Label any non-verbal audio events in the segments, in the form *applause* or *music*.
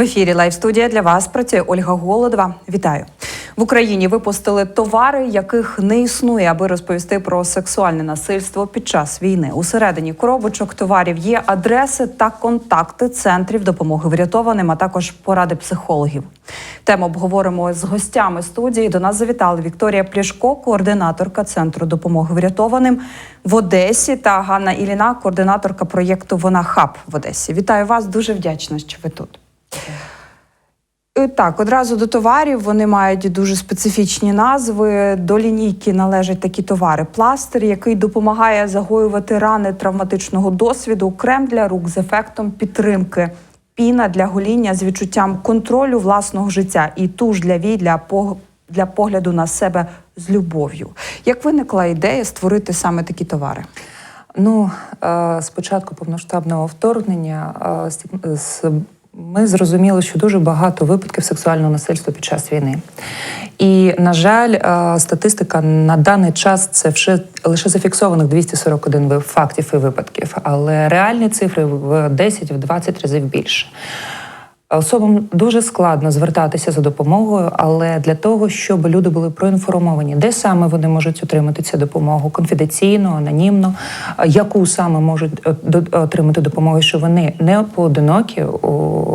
В ефірі Лайв студія для вас працює Ольга Голодова. Вітаю в Україні. Випустили товари, яких не існує, аби розповісти про сексуальне насильство під час війни. Усередині коробочок товарів є адреси та контакти центрів допомоги врятованим, а також поради психологів. Тему обговоримо з гостями студії. До нас завітали Вікторія Плішко, координаторка центру допомоги врятованим в Одесі, та Ганна Іліна, координаторка проєкту Вона Хаб в Одесі. Вітаю вас, дуже вдячна, що ви тут. Е, Так, одразу до товарів вони мають дуже специфічні назви. До лінійки належать такі товари: пластир, який допомагає загоювати рани травматичного досвіду, крем для рук з ефектом підтримки, піна для гоління з відчуттям контролю власного життя і туш для вій для пог- для погляду на себе з любов'ю. Як виникла ідея створити саме такі товари? Ну, е, з початку повноштабного вторгнення е, з- ми зрозуміли, що дуже багато випадків сексуального насильства під час війни. І, на жаль, е, статистика на даний час це вже лише зафіксованих 241 ви- фактів і випадків, але реальні цифри в 10-20 разів більше. Особам дуже складно звертатися за допомогою, але для того, щоб люди були проінформовані, де саме вони можуть отримати цю допомогу конфіденційно, анонімно, яку саме можуть е, отримати допомогу, що вони не поодинокі у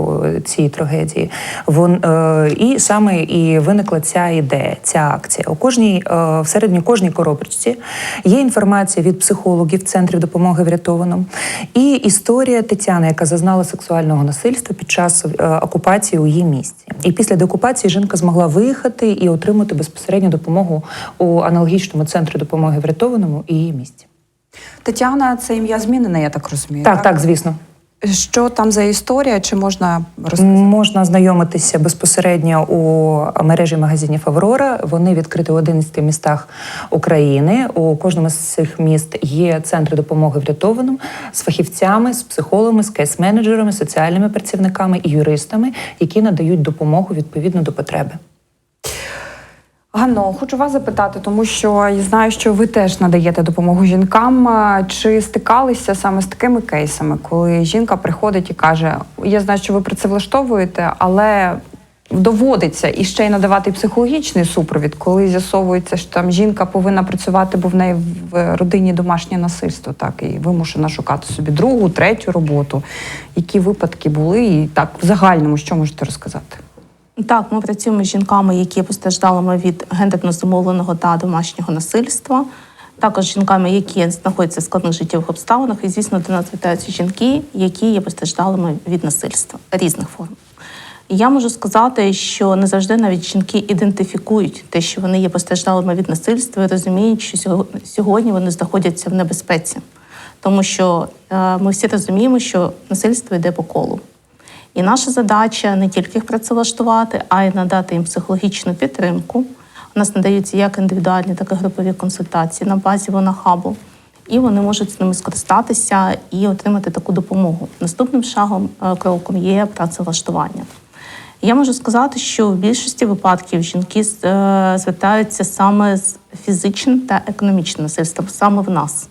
цій трагедії. Вон е, і саме і виникла ця ідея, ця акція. У кожній е, всередині кожній коробочці є інформація від психологів центрів допомоги врятованим, і історія Тетяни, яка зазнала сексуального насильства під час окупації у її місті. І після деокупації жінка змогла виїхати і отримати безпосередню допомогу у аналогічному центрі допомоги врятованому і її місті. Тетяна, це ім'я змінене, я так розумію. Так, так, звісно. Що там за історія? Чи можна розказати? Можна знайомитися безпосередньо у мережі магазинів Аврора. Вони відкриті у 11 містах України. У кожному з цих міст є центри допомоги врятованим з фахівцями, з психологами, з кейс-менеджерами, соціальними працівниками і юристами, які надають допомогу відповідно до потреби. Ганно, хочу вас запитати, тому що я знаю, що ви теж надаєте допомогу жінкам. Чи стикалися саме з такими кейсами, коли жінка приходить і каже: Я знаю, що ви працевлаштовуєте, але доводиться і ще й надавати психологічний супровід, коли з'ясовується, що там жінка повинна працювати, бо в неї в родині домашнє насильство, так і вимушена шукати собі другу, третю роботу. Які випадки були, і так в загальному що можете розказати? Так, ми працюємо з жінками, які постраждали від гендерно замовленого та домашнього насильства. Також жінками, які знаходяться в складних життєвих обставинах, і звісно, до нас звертаються жінки, які є постраждалими від насильства різних форм. Я можу сказати, що не завжди навіть жінки ідентифікують те, що вони є постраждалими від насильства, і розуміють, що сьогодні вони знаходяться в небезпеці, тому що е, ми всі розуміємо, що насильство йде по колу. І наша задача не тільки їх працевлаштувати, а й надати їм психологічну підтримку. У нас надаються як індивідуальні, так і групові консультації на базі Вонахабу. І вони можуть з ними скористатися і отримати таку допомогу. Наступним шагом е, кроком є працевлаштування. Я можу сказати, що в більшості випадків жінки е, звертаються саме з фізичним та економічним насильством, саме в нас.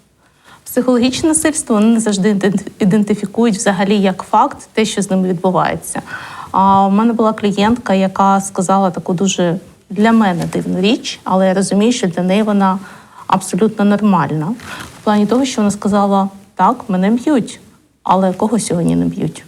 Психологічне насильство вони не завжди ідентифікують взагалі як факт те, що з ними відбувається. А у мене була клієнтка, яка сказала таку дуже для мене дивну річ, але я розумію, що для неї вона абсолютно нормальна. В плані того, що вона сказала: так, мене б'ють, але кого сьогодні не б'ють?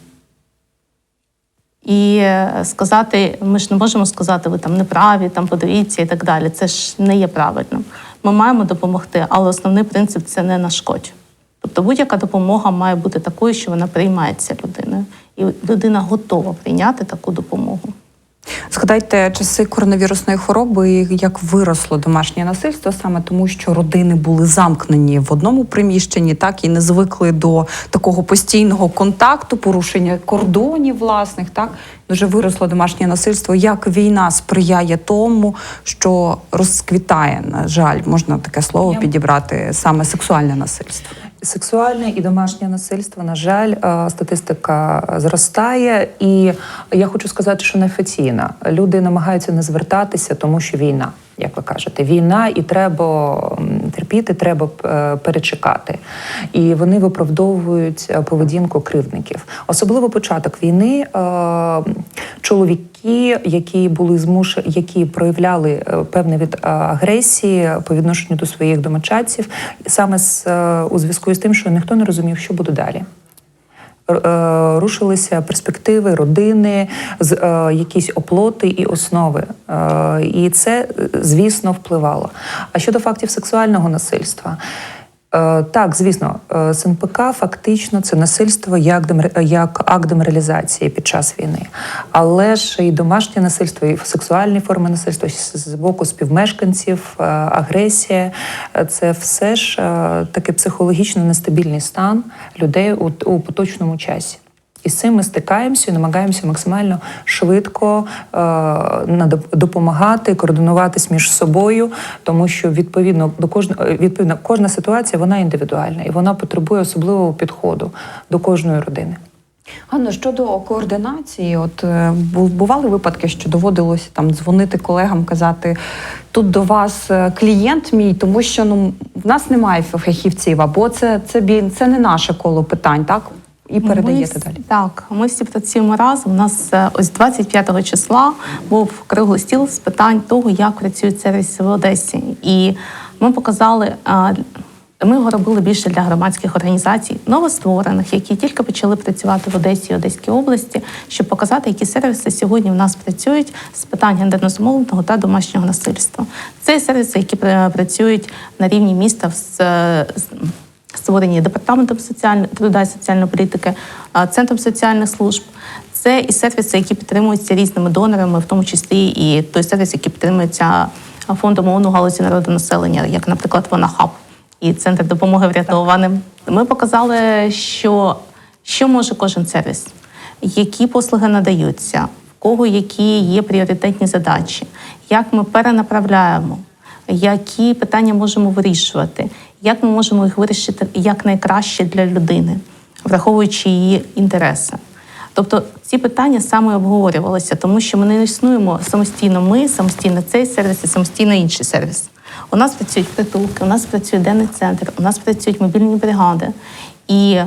І е, сказати, ми ж не можемо сказати, ви там неправі, там подивіться і так далі. Це ж не є правильним. Ми маємо допомогти, але основний принцип це не нашкодь. Тобто будь-яка допомога має бути такою, що вона приймається людиною, і людина готова прийняти таку допомогу. Згадайте часи коронавірусної хвороби, як виросло домашнє насильство, саме тому, що родини були замкнені в одному приміщенні, так і не звикли до такого постійного контакту, порушення кордонів власних. Так дуже виросло домашнє насильство. Як війна сприяє тому, що розквітає, на жаль, можна таке слово підібрати саме сексуальне насильство. Сексуальне і домашнє насильство, на жаль, е, статистика зростає, і я хочу сказати, що неофіційна. Люди намагаються не звертатися, тому що війна. як ви кажете, війна, і треба терпіти, треба е, перечекати. І вони виправдовують е, поведінку кривдників. Особливо початок війни. е, Чоловіки, які були змушені, які проявляли певний від агресії по відношенню до своїх домочадців, саме з, у зв'язку з тим, що ніхто не розумів, що буде далі. Е, Рушилися перспективи родини, е, якісь оплоти і основи, Е, і це, звісно, впливало. А щодо фактів сексуального насильства, так, звісно, е, СНПК фактично це насильство як, демр- як акт деморалізації під час війни. Але ж і домашнє насильство, і сексуальні форми насильства з боку співмешканців, е, агресія е, це все ж таки психологічно нестабільний стан людей у, у поточному часі. І з цим ми стикаємося і намагаємося максимально швидко е, допомагати, координуватись між собою, тому що відповідно до кожного відповідно кожна ситуація вона індивідуальна і вона потребує особливого підходу до кожної родини. Ганно, щодо координації, от е, бували випадки, що доводилося там дзвонити колегам, казати тут до вас е, клієнт мій, тому що ну в нас немає фахівців, або це, це, це не наше коло питань, так? І передаєте ми, далі. Так, ми всі працюємо разом. У нас е, ось 25 числа був круглий стіл з питань того, як працюють сервіси в Одесі. І ми показали. е, Ми його робили більше для громадських організацій, новостворених, які тільки почали працювати в Одесі і Одеській області, щоб показати, які сервіси сьогодні в нас працюють з питань гендерно зумовленого та домашнього насильства. Це сервіси, які пра- працюють на рівні міста з створені департаментом соціальної труда і соціальної політики, центром соціальних служб. Це і сервіси, які підтримуються різними донорами, в тому числі і той сервіс, який підтримується фондом ООН у галузі народонаселення, як, наприклад, Вонахаб і центр допомоги врятованим. Ми показали, що, що може кожен сервіс, які послуги надаються, в кого які є пріоритетні задачі, як ми перенаправляємо які питання можемо вирішувати, як ми можемо їх вирішити якнайкраще для людини, враховуючи її інтереси. Тобто ці питання саме обговорювалися, тому що ми не існуємо самостійно. Ми самостійно цей сервіс і самостійно інший сервіс. У нас працюють притулки, у нас працює денний центр, у нас працюють мобільні бригади. І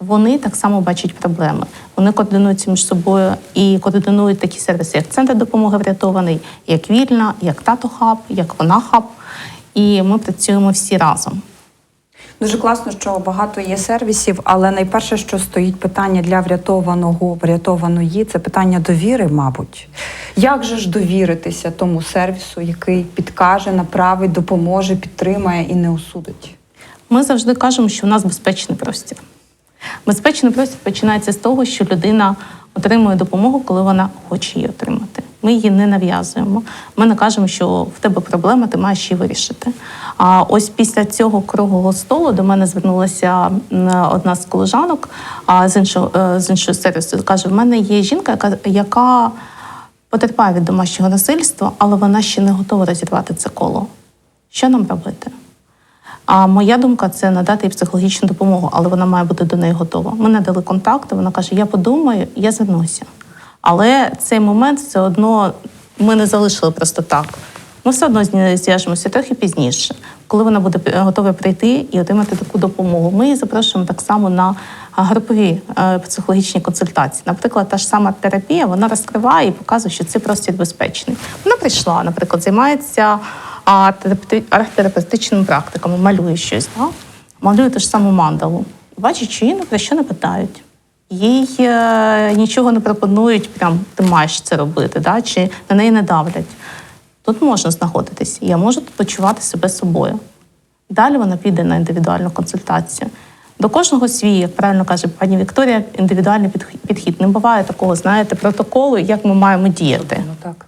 вони так само бачать проблеми. Вони координуються між собою і координують такі сервіси, як центр допомоги врятований, як вільна, як тато хаб, як вона хаб. І ми працюємо всі разом. Дуже класно, що багато є сервісів, але найперше, що стоїть питання для врятованого, врятованої, це питання довіри, мабуть. Як же ж довіритися тому сервісу, який підкаже, направить, допоможе, підтримає і не осудить? Ми завжди кажемо, що у нас безпечний простір. Безпечний простір починається з того, що людина отримує допомогу, коли вона хоче її отримати. Ми її не нав'язуємо. Ми не кажемо, що в тебе проблема, ти маєш її вирішити. А ось після цього круглого столу до мене звернулася одна з колежанок з іншого е, з іншого сервісу. каже: в мене є жінка, яка, яка потерпає від домашнього насильства, але вона ще не готова розірвати це коло. Що нам робити? А моя думка це надати їй психологічну допомогу, але вона має бути до неї готова. Ми надали контакти, вона каже: Я подумаю, я звернуся. Але цей момент все одно ми не залишили просто так. Ми все одно зв'яжемося трохи пізніше, коли вона буде е, готова прийти і отримати таку допомогу. Ми її запрошуємо так само на групові е, психологічні консультації. Наприклад, та ж сама терапія вона розкриває і показує, що цей простір безпечний. Вона прийшла, наприклад, займається арт-терапевтичними практиками, малює щось, да? малює ту ж саму мандалу. Бачить, що її ні про що не питають. Їй е, нічого не пропонують, прям ти маєш це робити, да? чи на неї не давлять. Тут можна знаходитись. Я можу почувати себе собою. Далі вона піде на індивідуальну консультацію. До кожного свій, як правильно каже пані Вікторія, індивідуальний підхід. Не буває такого, знаєте, протоколу, як ми маємо діяти. Ну так.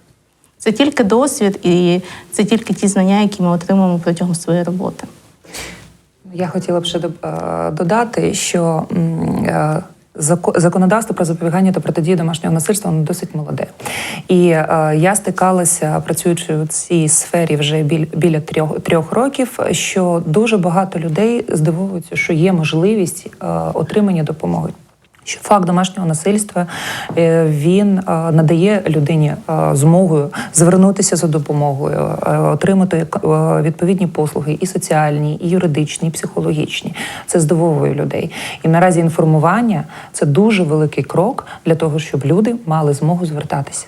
Це тільки досвід і це тільки ті знання, які ми отримуємо протягом своєї роботи. Я хотіла б ще е, додати, що е, законодавство про запобігання та протидію домашнього насильства воно досить молоде. І е, я стикалася, працюючи у цій сфері вже біль- біля трьох, трьох років, що дуже багато людей здивовуються, що є можливість е, отримання допомоги. Що факт домашнього насильства е, він е, надає людині е, змогою звернутися за допомогою, отримати відповідні послуги і соціальні, і юридичні, і психологічні. Це здивовує людей. І наразі інформування це дуже великий крок для того, щоб люди мали змогу звертатися.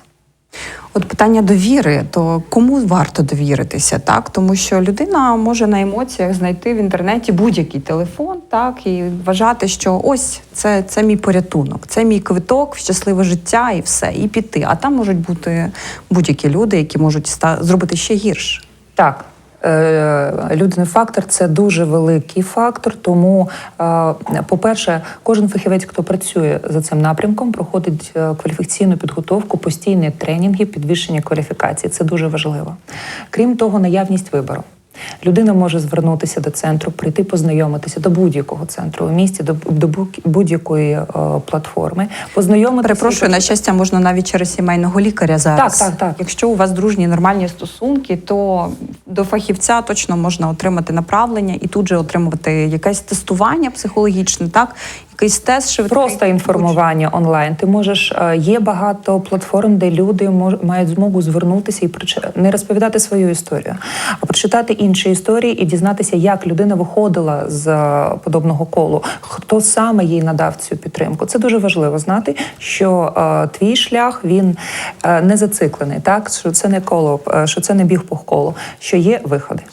От питання довіри, то кому варто довіритися, так? Тому що людина може на емоціях знайти в інтернеті будь-який телефон, так, і вважати, що ось це, це мій порятунок, це мій квиток в щасливе життя і все, і піти. А там можуть бути будь-які люди, які можуть зробити ще гірше. Так. Е, Людяний фактор це дуже великий фактор. Тому, е, по-перше, кожен фахівець, хто працює за цим напрямком, проходить е, кваліфікаційну підготовку, постійні тренінги, підвищення кваліфікації. Це дуже важливо. Крім того, наявність вибору. Людина може звернутися до центру, прийти познайомитися до будь-якого центру у місті, до, до будь- будь-якої е, платформи, познайомитися. Перепрошую, на щастя, можна навіть через сімейного лікаря зараз. Так, так, так. Якщо у вас дружні нормальні стосунки, то до фахівця точно можна отримати направлення і тут же отримувати якесь тестування психологічне, так якийсь тест швидкий. Просто інформування онлайн. Ти можеш е, є багато платформ, де люди мають змогу звернутися і не розповідати свою історію, а прочитати інші історії і дізнатися, як людина виходила з е, подобного колу, хто саме їй надав цю підтримку. Це дуже важливо знати, що е, твій шлях він е, не зациклений, так що це не коло, що це не біг по колу, що є виходи.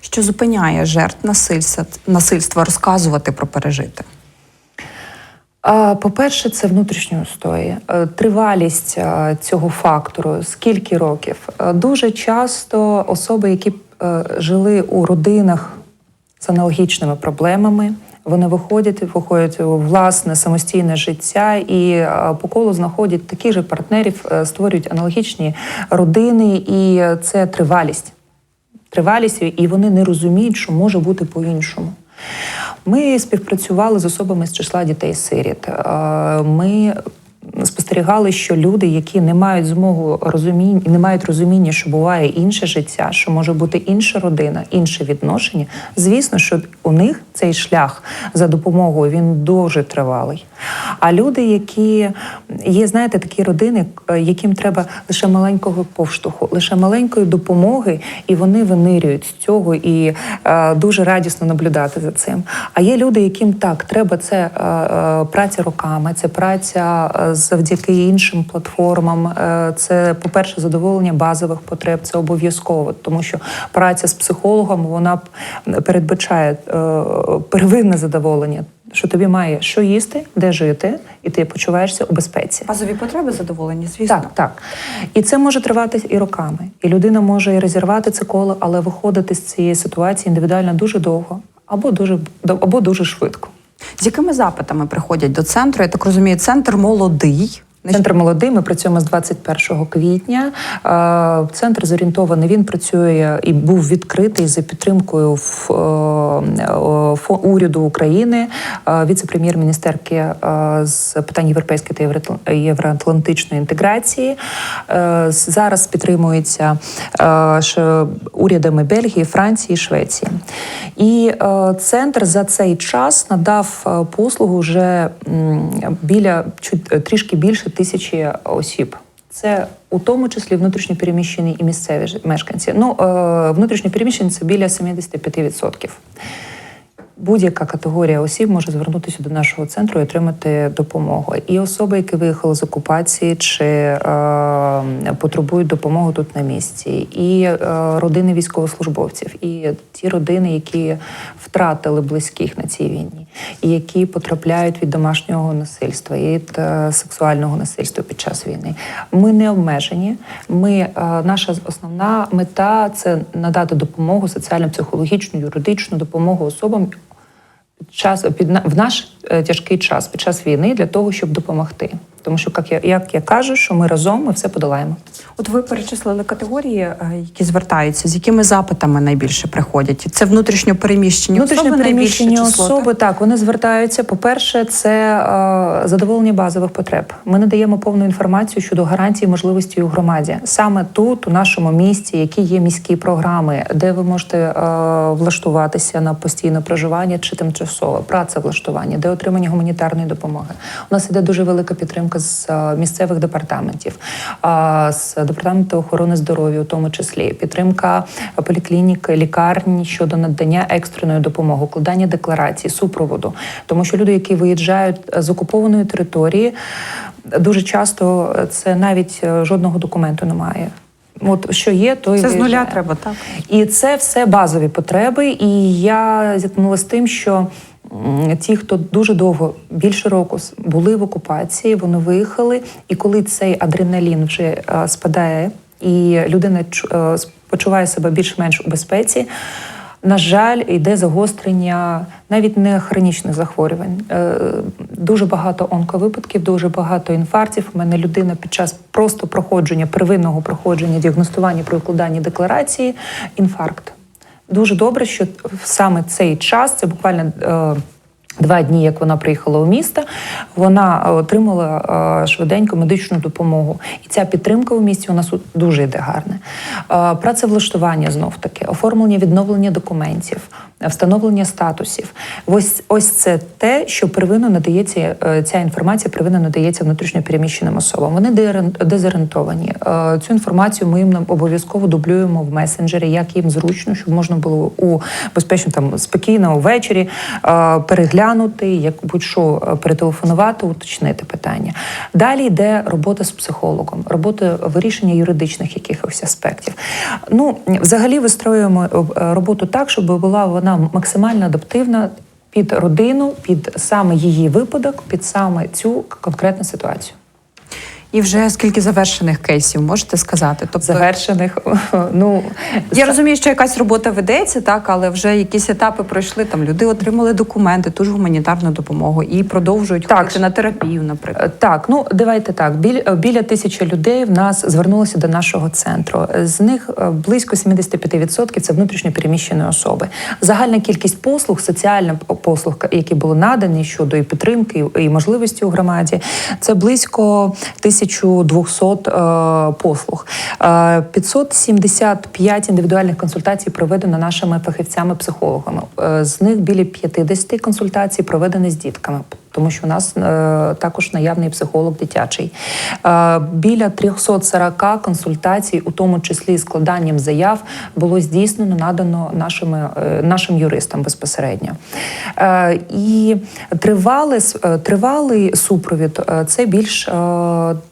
що зупиняє жертв насильства, насильства розказувати про пережити. По-перше, це внутрішні устої, Е, тривалість е, цього фактору, скільки років. Е, Дуже часто особи, які жили у родинах з аналогічними проблемами, вони виходять, виходять у власне самостійне життя і по колу знаходять таких же партнерів, створюють аналогічні родини, і це тривалість тривалість, і вони не розуміють, що може бути по-іншому. Ми співпрацювали з особами з числа дітей-сиріт. Е, Ми спостерігали, що люди, які не мають змогу розуміння, не мають розуміння, що буває інше життя, що може бути інша родина, інше відношення. Звісно, що у них цей шлях за допомогою він дуже тривалий. А люди, які є, знаєте, такі родини, е, яким треба лише маленького повштовху, лише маленької допомоги, і вони винирюють з цього і е, дуже радісно наблюдати за цим. А є люди, яким так треба це е, е, праця руками, це праця е, завдяки іншим платформам. Е, це, по-перше, задоволення базових потреб, це обов'язково, тому що праця з психологом вона передбачає е, первинне задоволення. Що тобі має що їсти, де жити, і ти почуваєшся у безпеці. Базові потреби задоволені, звісно. Так, так. І це може тривати і роками. І людина може і розірвати це коло, але виходити з цієї ситуації індивідуально дуже довго або дуже або дуже швидко. З якими запитами приходять до центру? Я так розумію, центр молодий. Центр молодий. Ми працюємо з 21 квітня. Е, Центр зорієнтований. Він працює і був відкритий за підтримкою е, уряду України, е, віце-прем'єр-міністерки з питань європейської та євроатлантичної інтеграції. Зараз підтримується урядами Бельгії, Франції, Швеції. І центр за цей час надав послугу вже біля трішки більше тисячі осіб. Це у тому числі внутрішньопереміщені і місцеві мешканці. Ну, е, внутрішньопереміщені це біля 75%. Будь-яка категорія осіб може звернутися до нашого центру і отримати допомогу. І особи, які виїхали з окупації чи е, потребують допомоги тут на місці, і е, родини військовослужбовців, і ті родини, які втратили близьких на цій війні, які потрапляють від домашнього насильства і від е, сексуального насильства під час війни. Ми не обмежені. Ми е, наша основна мета це надати допомогу соціально-психологічну, юридичну допомогу особам час під в наш е, тяжкий час під час війни для того, щоб допомогти. Тому що, як я, як я кажу, що ми разом ми все подолаємо. От ви перечислили категорії, е, які звертаються, з якими запитами найбільше приходять? Це внутрішньо переміщені Внутрішньо особи, переміщені число, особи так вони звертаються. По-перше, це е, задоволення базових потреб. Ми надаємо повну інформацію щодо гарантій можливості у громаді. Саме тут, у нашому місті, які є міські програми, де ви можете е, влаштуватися на постійне проживання чи тимчасове працевлаштування, де отримання гуманітарної допомоги. У нас іде дуже велика підтримка з е, місцевих департаментів, е, з департаменту охорони здоров'я, у тому числі підтримка поліклінік, лікарні щодо надання екстреної допомоги, укладання декларацій, супроводу. Тому що люди, які виїжджають з окупованої території, дуже часто це навіть е, жодного документу немає. От що є, то і Це з нуля треба, так? І це все базові потреби. І я зіткнулася з тим, що ті, хто дуже довго, більше року були в окупації, вони виїхали. І коли цей адреналін вже е, спадає, і людина е, почуває себе більш-менш у безпеці. На жаль, йде загострення навіть не хронічних захворювань. Е, Дуже багато онковипадків, дуже багато інфарктів. У мене людина під час просто проходження, первинного проходження, діагностування при укладанні декларації інфаркт. Дуже добре, що саме цей час, це буквально. е, Два дні, як вона приїхала у місто, вона е, отримала е, швиденьку медичну допомогу. І ця підтримка у місті у нас дуже йде гарне. Працевлаштування знов таки, оформлення відновлення документів, встановлення статусів. Ось ось це те, що первинно надається е, ця інформація, первинно надається внутрішньо переміщеним особам. Вони дезорієнтовані. Е, Цю інформацію ми їм обов'язково дублюємо в месенджері, як їм зручно, щоб можна було у безпечно там спокійно ввечері е, переглянути, як будь-що перетелефонувати, уточнити питання. Далі йде робота з психологом, робота вирішення юридичних якихось аспектів. Ну, взагалі вистроюємо роботу так, щоб була вона максимально адаптивна. Під родину, під саме її випадок, під саме цю конкретну ситуацію. І вже скільки завершених кейсів можете сказати? Тобто Завершених, *laughs* ну я розумію, що якась робота ведеться, так, але вже якісь етапи пройшли. Там люди отримали документи, ту ж гуманітарну допомогу і продовжують Так. ходити на терапію, наприклад. Е, Так, ну давайте так. Біль, е, біля тисячі людей в нас звернулося до нашого центру. З них е, близько 75% – це внутрішньо переміщені особи. Загальна кількість послуг, соціальних послуг, які були надані щодо і підтримки, і можливості у громаді, це близько 1200 е, послуг. Е, 575 індивідуальних консультацій проведено нашими фахівцями-психологами. Е, З них біля 50 консультацій проведені з дітками тому що у нас е, також наявний психолог дитячий. Е, біля 340 консультацій, у тому числі складанням заяв, було здійснено, надано нашими, е, нашим юристам безпосередньо. І тривалий, тривалий супровід це більш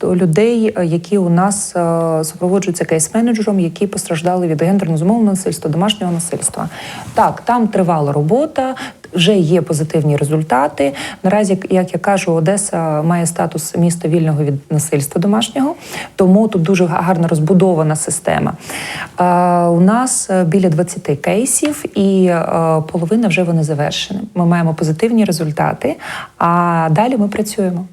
людей, які у нас супроводжуються кейс-менеджером, які постраждали від гендерно зумовленого насильства, домашнього насильства. Так, там тривала робота, вже є позитивні результати. Наразі, як- я кажу, Одеса має статус міста вільного від насильства домашнього, тому тут дуже гарно розбудована система. У нас е, біля 20 кейсів, і е, половина вже вони завершені. Ми маємо позитивні результати, а далі ми працюємо.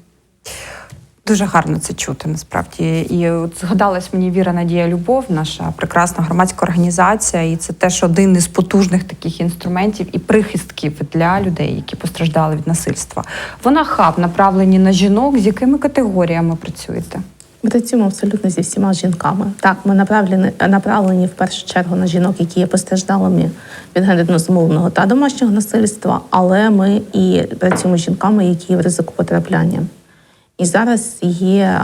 Дуже гарно це чути насправді. І от згадалась мені Віра Надія Любов, наша прекрасна громадська організація, і це теж один із потужних таких інструментів і прихистків для людей, які постраждали від насильства. Вона хаб направлені на жінок. З якими категоріями працюєте? Працюємо абсолютно зі всіма жінками. Так, ми направлені, направлені в першу чергу на жінок, які є постраждалими від гендерно зумовленого та домашнього насильства, але ми і працюємо з жінками, які в ризику потрапляння. І зараз є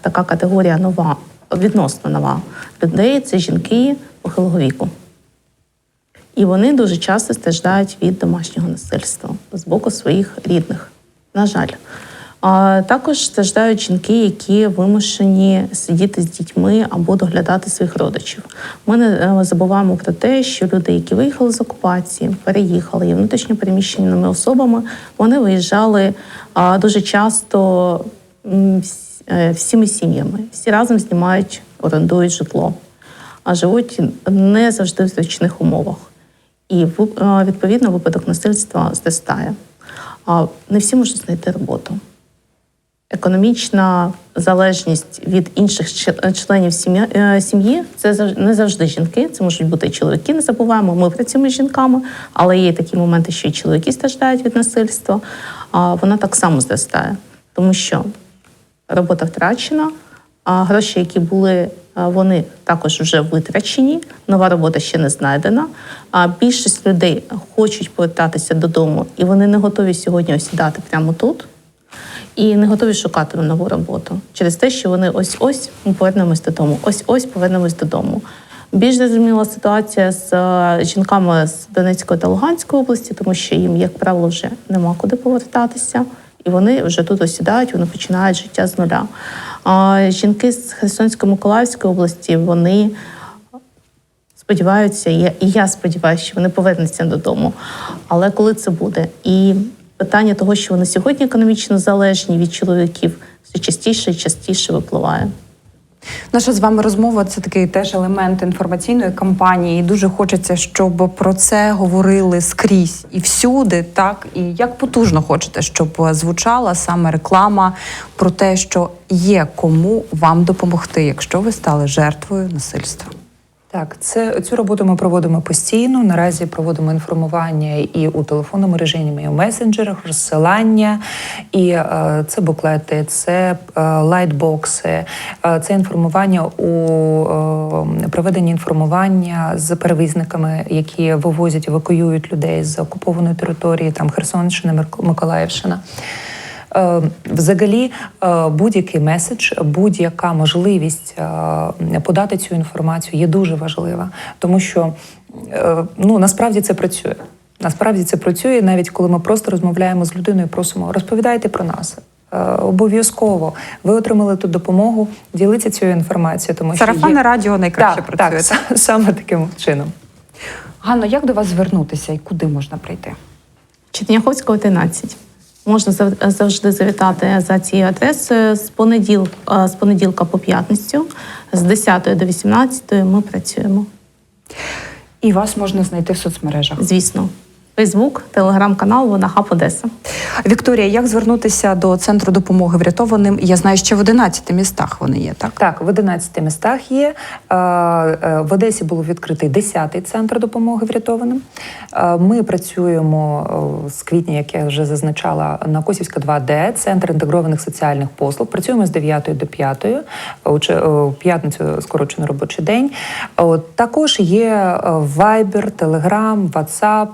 така категорія нова, відносно нова людей це жінки похилого віку. І вони дуже часто страждають від домашнього насильства з боку своїх рідних. На жаль. А також страждають жінки, які вимушені сидіти з дітьми або доглядати своїх родичів. Ми не е, забуваємо про те, що люди, які виїхали з окупації, переїхали, є внутрішньо переміщеними особами, вони виїжджали дуже часто е, всіми сім'ями. Всі разом знімають, орендують житло, а живуть не завжди в зручних умовах. І е, відповідно випадок насильства зростає. Не всі можуть знайти роботу. Економічна залежність від інших ч- членів е, сім'ї це не завжди жінки, це можуть бути чоловіки. Не забуваємо. Ми працюємо з жінками, але є такі моменти, що і чоловіки страждають від насильства. А вона так само зростає, тому що робота втрачена, а гроші, які були, вони також вже витрачені. Нова робота ще не знайдена. А більшість людей хочуть повертатися додому, і вони не готові сьогодні осідати прямо тут. І не готові шукати нову роботу через те, що вони ось ось ми повернемось додому, ось ось повернемось додому. Більш зрозуміла ситуація з е, жінками з Донецької та Луганської області, тому що їм, як правило, вже нема куди повертатися, і вони вже тут осідають, вони починають життя з нуля. А жінки з Херсонської Миколаївської області вони сподіваються, і я сподіваюся, що вони повернуться додому. Але коли це буде? І питання того, що вони сьогодні економічно залежні від чоловіків, все частіше і частіше випливає. Наша з вами розмова це такий теж елемент інформаційної кампанії. І дуже хочеться, щоб про це говорили скрізь і всюди, так і як потужно хочете, щоб звучала саме реклама про те, що є кому вам допомогти, якщо ви стали жертвою насильства. Так, це цю роботу ми проводимо постійно. Наразі проводимо інформування і у телефонному режимі, і у месенджерах, розсилання, і е, це буклети, це е, лайтбокси, е, це інформування у е, проведення інформування з перевізниками, які вивозять, евакуюють людей з окупованої території, там Херсонщина, Мик- Миколаївщина. Е, Взагалі, е, будь-який меседж, будь-яка можливість е, подати цю інформацію є дуже важлива, тому що ну насправді це працює. Насправді це працює, навіть коли ми просто розмовляємо з людиною, просимо розповідайте про нас. Обов'язково ви отримали тут допомогу. Діліться цією інформацією, тому що Сарафанне є... радіо найкраще так, працює. Так, саме таким чином. Ганно, як до вас звернутися і куди можна прийти? Черняховського 13. Можна зав- завжди завітати за цією адресою з понеділ, е, з понеділка по п'ятницю, з 10 до 18 ми працюємо. І вас можна знайти в соцмережах. Звісно, Фейсбук, телеграм-канал Вонахаб Одеса. Вікторія, як звернутися до центру допомоги врятованим? Я знаю, що в 11 містах вони є, так? Так, в 11 містах є. Е, е, В Одесі було відкритий 10-й центр допомоги врятованим. Е, Ми працюємо з квітня, як я вже зазначала, на Косівська 2D, центр інтегрованих соціальних послуг. Працюємо з 9 до 5, у п'ятницю скорочений робочий день. Також є Viber, Telegram, WhatsApp,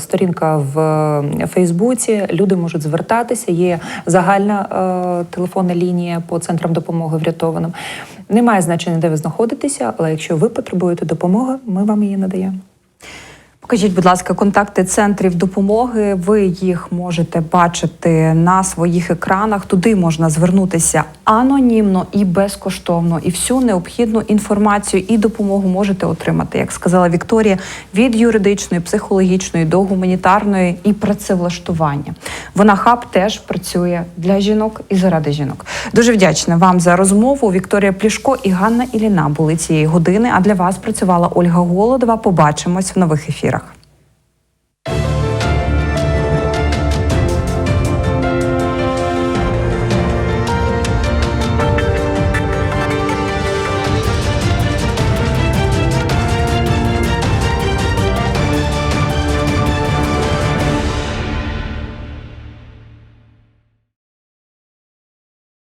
сторінка в е, Фейсбуці. Люди можуть звертатися. Є загальна е, телефонна лінія по центрам допомоги врятованим. Немає значення, де ви знаходитеся, але якщо ви потребуєте допомоги, ми вам її надаємо. Покажіть, будь ласка, контакти центрів допомоги. Ви їх можете бачити на своїх екранах. Туди можна звернутися анонімно і безкоштовно. І всю необхідну інформацію і допомогу можете отримати, як сказала Вікторія, від юридичної, психологічної до гуманітарної і працевлаштування. Вона хаб теж працює для жінок і заради жінок. Дуже вдячна вам за розмову. Вікторія Плішко і Ганна Іліна були цієї години. А для вас працювала Ольга Голодова. Побачимось в нових ефірах.